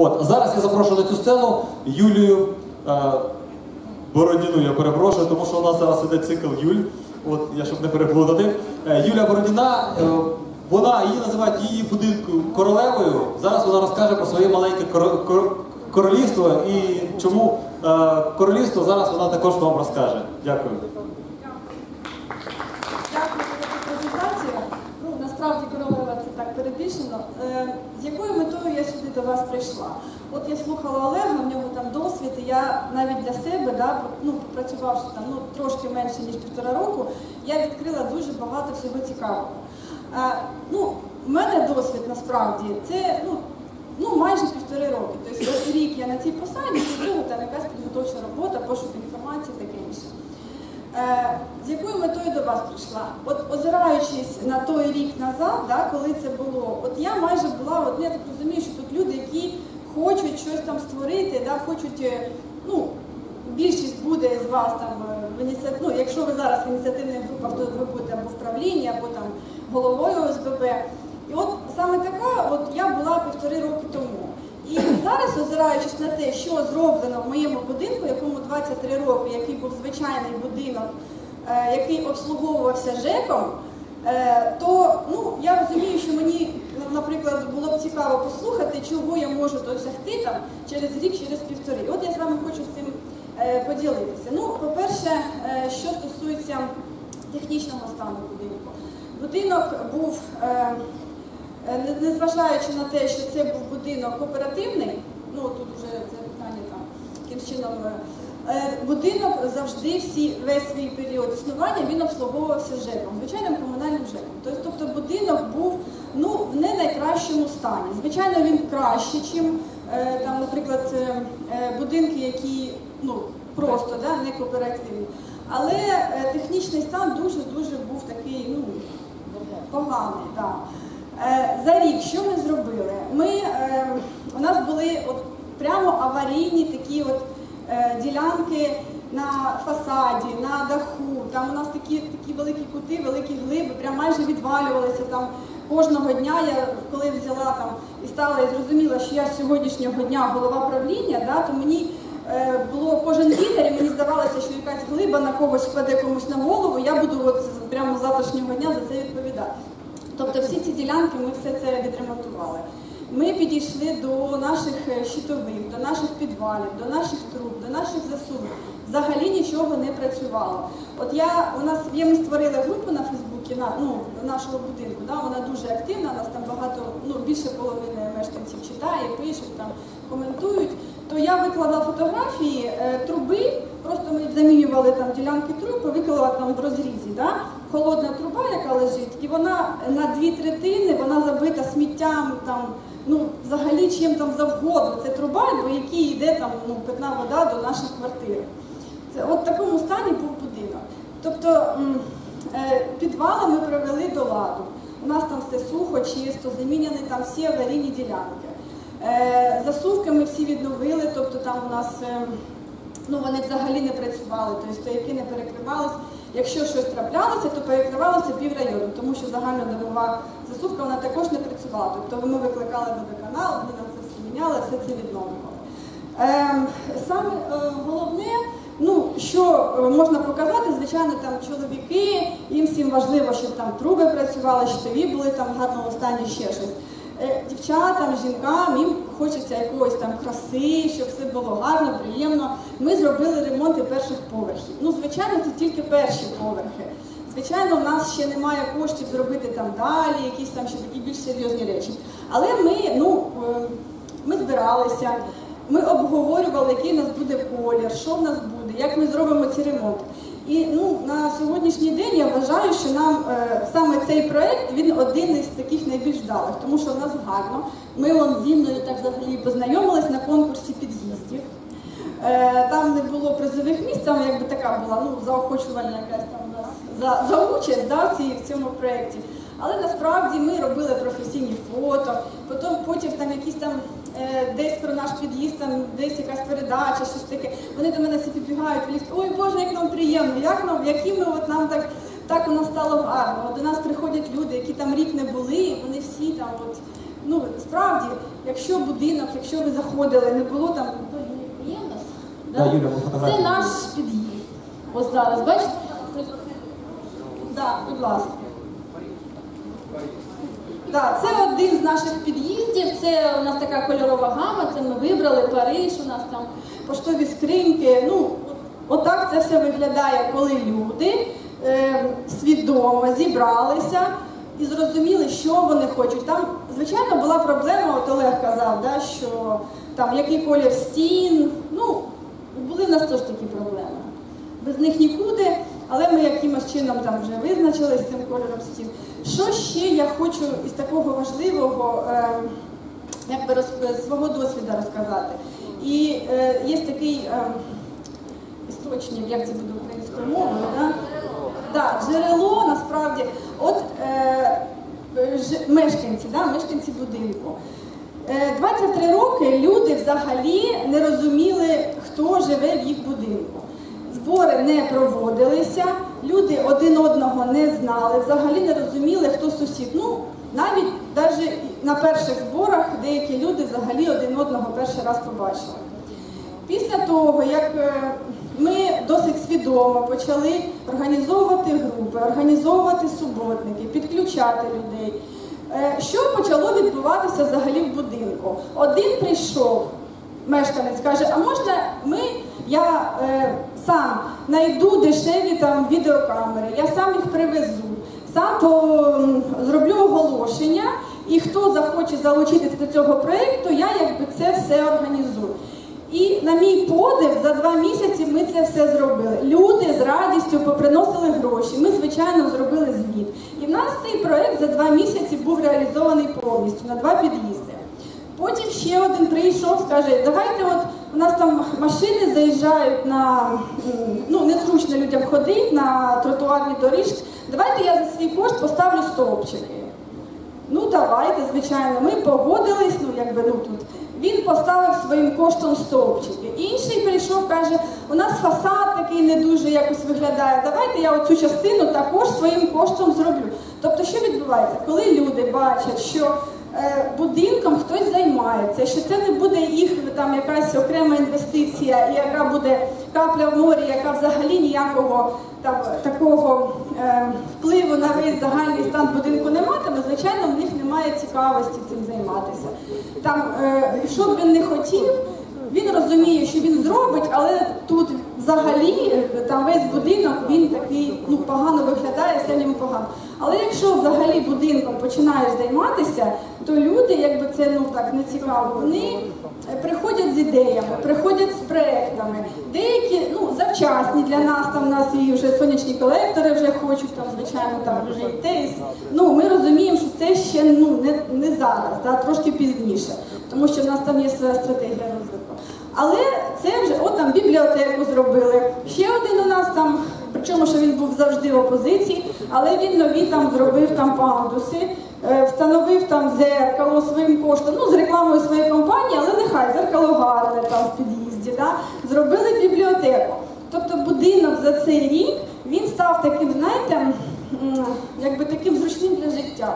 От, а зараз я запрошую на цю сцену Юлію е, Бородіну, я перепрошую, тому що у нас зараз іде цикл Юль. От, я щоб не переплутати. Е, Юлія Бородіна, е, вона її називають її будинку королевою. Зараз вона розкаже про своє маленьке коро- кор- королівство і чому е, королівство зараз вона також вам розкаже. Дякую за таку презентацію. Ну, насправді королева це так. Е, з якою метою я сюди до вас прийшла? От я слухала Олега, в нього там досвід, і я навіть для себе, да, ну, попрацювавши там ну, трошки менше, ніж півтора року, я відкрила дуже багато всього цікавого. Е, ну, в мене досвід насправді це ну, ну, майже півтори роки. Тобто рік я на цій посаді, з цього там якась підготовча робота, пошук інформації, таке інше. Е, з якою метою до вас прийшла? От озираючись на той рік назад, да, коли це було, от я майже була, от я так розумію, що тут люди, які хочуть щось там створити, да, хочуть, е, ну, більшість буде з вас там е, в ініціативі, ну, якщо ви зараз в ініціативних групах, то ви будете або в правлінні, або там головою ОСББ. І от саме така, от я була півтори роки тому. І зараз, озираючись на те, що зроблено в моєму будинку, якому 23 роки, який був звичайний будинок, який обслуговувався ЖЕКом, е, то ну, я розумію, що мені, наприклад, було б цікаво послухати, чого я можу досягти там через рік, через півтори. От я з вами хочу з цим е, поділитися. Ну, по-перше, е, що стосується технічного стану будинку. Будинок був. е, Е, не- Незважаючи на те, що це був будинок кооперативний, ну тут вже це питання там яким чином. Е, е, Будинок завжди всі, весь свій період існування він обслуговувався ЖЕКом, звичайним комунальним ЖЕКом. Тобто, будинок був ну, в не найкращому стані. Звичайно, він краще, ніж, там, наприклад, е, е, будинки, які ну, просто да, не кооперативні. Але е, технічний стан дуже-дуже був такий, ну, поганий. Да. Е, За рік що ми зробили? Ми, е, у нас були от прямо аварійні такі от е, ділянки на фасаді, на даху. Там у нас такі, такі великі кути, великі глиби, прям майже відвалювалися там. Кожного дня я коли взяла там і стала і зрозуміла, що я з сьогоднішнього дня голова правління, да, то мені е, було кожен літер, і мені здавалося, що якась глиба на когось впаде комусь на голову, я буду от прямо з завтрашнього дня за це відповідати. Тобто всі ці ділянки ми все це відремонтували. Ми підійшли до наших е, щитових, до наших підвалів, до наших труб, до наших засувів. Взагалі нічого не працювало. От я у нас є, ми створили групу на Фейсбуці на ну нашого будинку. Да, вона дуже активна. У нас там багато, ну більше половини мешканців читає, пишуть там, коментують. То я виклала фотографії е, труби. Просто ми замінювали там ділянки труб, виклала там в розрізі. Да? Холодна труба, яка лежить, і вона на дві третини вона забита сміттям, там, ну, взагалі чим там завгодно. Це труба, по якій йде там, ну, питна вода до наших квартир. Це от в такому стані був будинок. Тобто е, підвали ми привели до ладу. У нас там все сухо, чисто, заміняні там всі аварійні ділянки. Е, Засувки ми всі відновили, тобто там у нас е, ну, вони взагалі не працювали, тобто стояки не перекривались. Якщо щось траплялося, то перекривалося піврайону, тому що загальнодомова засувка вона також не працювала. Тобто ми викликали водоканал, вони нам це все міняли, все це відновлювали. Ем, саме е, головне, ну що е, можна показати, звичайно, там чоловіки, їм всім важливо, щоб там труби працювали, щитові були там в гарному стані ще щось. Е, Дівчатам, жінкам, їм хочеться якоїсь там краси, щоб все було гарно, приємно. Ми зробили ремонти перших поверхів. Ну, звичайно, це тільки перші поверхи. Звичайно, в нас ще немає коштів зробити там далі, якісь там ще такі більш серйозні речі. Але ми, ну, е, ми збиралися, ми обговорювали, який у нас буде колір, що в нас буде, як ми зробимо ці ремонти. І ну, на сьогоднішній день я вважаю, що нам е, саме цей проект він один із таких найбільш вдалих, тому що в нас гарно. Ми вон зі мною так взагалі познайомились на конкурсі під'їздів. Е, там не було призових місць, там якби така була ну, заохочувальна якась там нас за, за участь да, в цьому проєкті. Але насправді ми робили професійні фото, потім, потім там якісь там е, десь про наш під'їзд, там десь якась передача, щось таке. Вони до мене всі підбігають в ліфт. Ой Боже, як нам приємно, як нам, які ми от нам так, так у нас стало гарно. От до нас приходять люди, які там рік не були, вони всі там от Ну, справді, якщо будинок, якщо ви заходили, не було там в нас? Да, Юля, Це наш під'їзд. Ось зараз, бачите? Так, будь ласка. Так, це один з наших під'їздів. Це у нас така кольорова гама. Це ми вибрали Париж, у нас там поштові скриньки. Ну, отак це все виглядає, коли люди е, свідомо зібралися і зрозуміли, що вони хочуть. Там, звичайно, була проблема, от Олег казав, да, що там який колір стін. Ну, були в нас теж такі проблеми. Без них нікуди, але ми якимось чином там вже визначилися з цим кольором стін. Що ще я хочу із такого важливого, е, якби роз, свого досвіду розказати. І е, є такий е, істочник, як це буде українською мовою, да? Да, джерело насправді, от е, ж, мешканці, да, мешканці будинку. Е, 23 роки люди взагалі не розуміли, хто живе в їх будинку. Збори не проводилися, люди один одного не знали, взагалі не розуміли, хто сусід. Ну, навіть навіть на перших зборах деякі люди взагалі один одного перший раз побачили. Після того, як е, ми досить свідомо почали організовувати групи, організовувати суботники, підключати людей, е, що почало відбуватися взагалі в будинку? Один прийшов, мешканець каже, а можна ми, я е, сам знайду дешеві там відеокамери, я сам їх привезу, сам по, зроблю оголошення, і хто захоче залучитися до цього проєкту, я якби це все організую. І на мій подив, за два місяці ми це все зробили. Люди з радістю поприносили гроші. Ми, звичайно, зробили звіт. І в нас цей проект за два місяці був реалізований повністю на два під'їзди. Потім ще один прийшов, скаже, давайте от у нас там машини заїжджають на ну незручно людям ходити на тротуарні доріжки. Давайте я за свій кошт поставлю стовпчики. Ну давайте, звичайно, ми погодились, ну якби ну тут. Він поставив своїм коштом стовпчики. Інший прийшов, каже, у нас фасад такий не дуже якось виглядає. Давайте я оцю частину також своїм коштом зроблю. Тобто, що відбувається, коли люди бачать, що будинком хтось займається, що це не буде їх там якась окрема інвестиція, і яка буде капля в морі, яка взагалі ніякого там такого е, впливу на весь загальний стан будинку не матиме, звичайно, в них немає цікавості цим займатися. Там, е, що б він не хотів, він розуміє, що він зробить, але тут взагалі е, там весь будинок він такий ну погано виглядає, все погано. Але якщо взагалі будинком починаєш займатися, то люди, якби це ну так не цікаво, вони е, приходять з ідеями, приходять з проектами. Деякі ну завчасні для нас там у нас і вже сонячні колектори вже хочуть там, звичайно, там вже і те. Ну ми розуміємо, що це ще ну не, не зараз, да, трошки пізніше, тому що в нас там є своя стратегія розвитку. Але це вже от там бібліотеку зробили. Ще один у нас там, причому що він був завжди в опозиції, але він нові там зробив там пандуси, е, встановив там зеркало своїм коштом, ну з рекламою своєї компанії, але нехай зеркало гарне там в під'їзді. Да? Зробили бібліотеку. Тобто будинок за цей рік він став таким, знаєте, якби таким зручним для життя.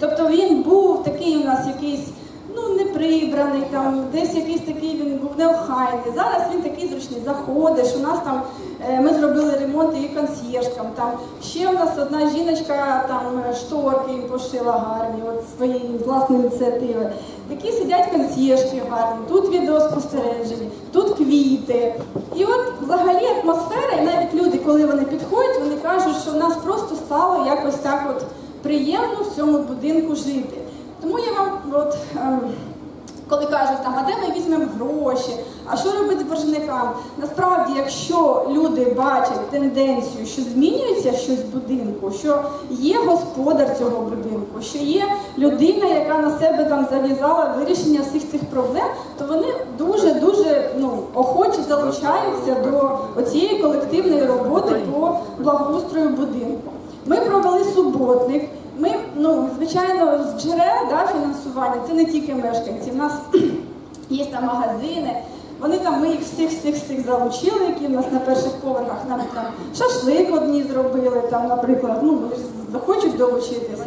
Тобто він був такий у нас якийсь ну не прибраний, там десь якийсь такий він був неохайний. Зараз він такий зручний. Заходиш. У нас там е, ми зробили ремонт і консьєржкам. Там ще у нас одна жіночка там е, шторки пошила гарні, от свої з власної ініціативи. Такі сидять консьєржки гарні, тут відеоспостереження, тут квіти. І от взагалі атмосфера, і навіть люди, коли вони підходять, вони кажуть, що в нас просто стало якось так от приємно в цьому будинку жити. Тому я вам, от, ем, коли кажуть, там, а де ми візьмемо гроші, а що робити з боржниками? Насправді, якщо люди бачать тенденцію, що змінюється щось в будинку, що є господар цього будинку, що є людина, яка на себе там зав'язала вирішення всіх цих проблем, то вони дуже дуже ну, охоче залучаються до цієї колективної роботи по благоустрою будинку. Ми провели суботник. Ну, звичайно, з джерел да, фінансування, це не тільки мешканці. У нас є там магазини. Вони там, ми їх всіх всіх всіх залучили, які в нас на перших поверхах нам там шашлик одні зробили, там, наприклад, ну вони ж захочуть долучитися.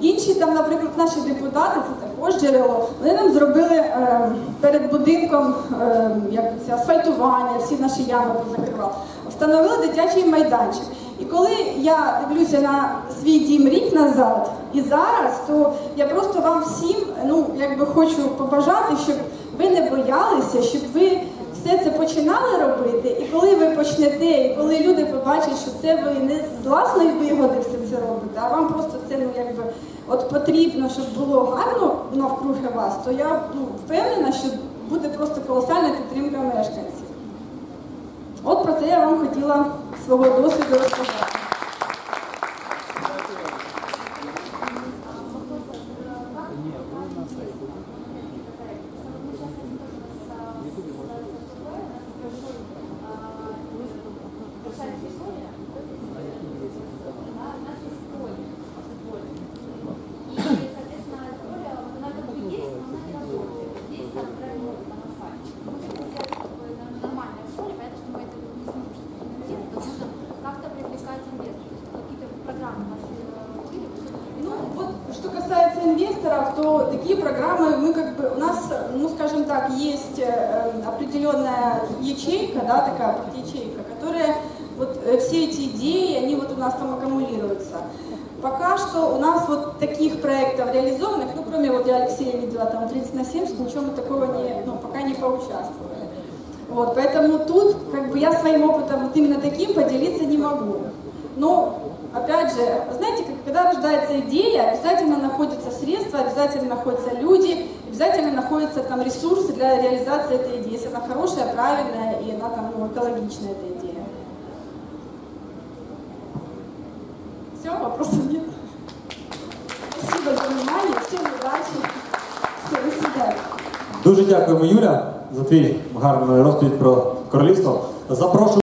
Інші там, наприклад, наші депутати, це також джерело. Вони нам зробили е, перед будинком е, як це, асфальтування, всі наші ями позакривали. Встановили дитячий майданчик. І коли я дивлюся на свій дім рік назад і зараз, то я просто вам всім ну, якби хочу побажати, щоб ви не боялися, щоб ви все це починали робити, і коли ви почнете, і коли люди побачать, що це ви не з власної вигоди все це робите, а вам просто це ну якби от потрібно, щоб було гарно навкруги вас, то я ну, впевнена, що буде просто колосальна підтримка мешканців. От про це я вам хотіла свого досвіду розказати. Такая ячейка, которая вот э, все эти идеи, они вот у нас там аккумулируются. Пока что у нас вот таких проектов реализованных, ну, кроме вот я Алексея видела там 30 на 70, ничего мы такого не, ну, пока не поучаствовали. Вот, поэтому тут, как бы, я своим опытом вот именно таким поделиться не могу. Но, опять же, знаете, как- когда рождается идея, обязательно находятся средства, обязательно находятся люди, обязательно находятся там ресурсы для реализации этой идеи, если она хорошая, правильная и она там ну, экологичная, эта идея. Все, вопросов нет. Спасибо за внимание, всем удачи, все, до свидания. Дуже дякуємо, Юля, за твій гарний розповідь про королівство. Запрошую.